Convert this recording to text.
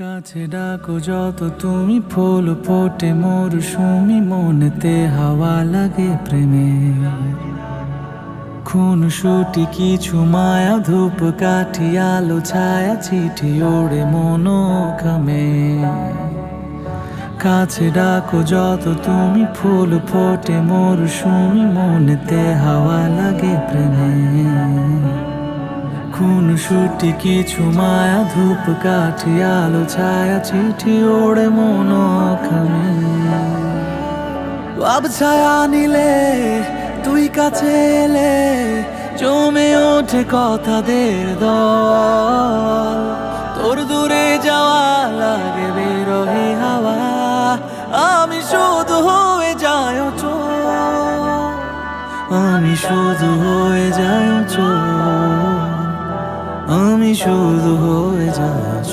কাছে ডাকো, যত তুমি ফুল ফোটে মরশুমি মনেতে হাওয়া লাগে প্রেমে। খুন সুটি কিছু মায়া ধূপ কাঠি, আলো ছায়া চিঠি ওড়ে মনো খামে কাছে ডাকো, যত তুমি ফুল ফোটে মরশুমি মনেতে হাওয়া লাগে খুন সুটি কিছু মায়া, ধূপ কাঠি, আলো, ছায়া, চিঠি ওড়ে মনো খামে ছায়া নিলে, তুই কাছে এলে, জমে ওঠে কথাদের দল। তোর দূরে যাওয়া লাগে বেরোহি হাওয়া, আমি শুধু হয়ে যায় চোর আমি শুধু হয়ে যায় চোর আমি শুধু হয়ে যাচ্ছ।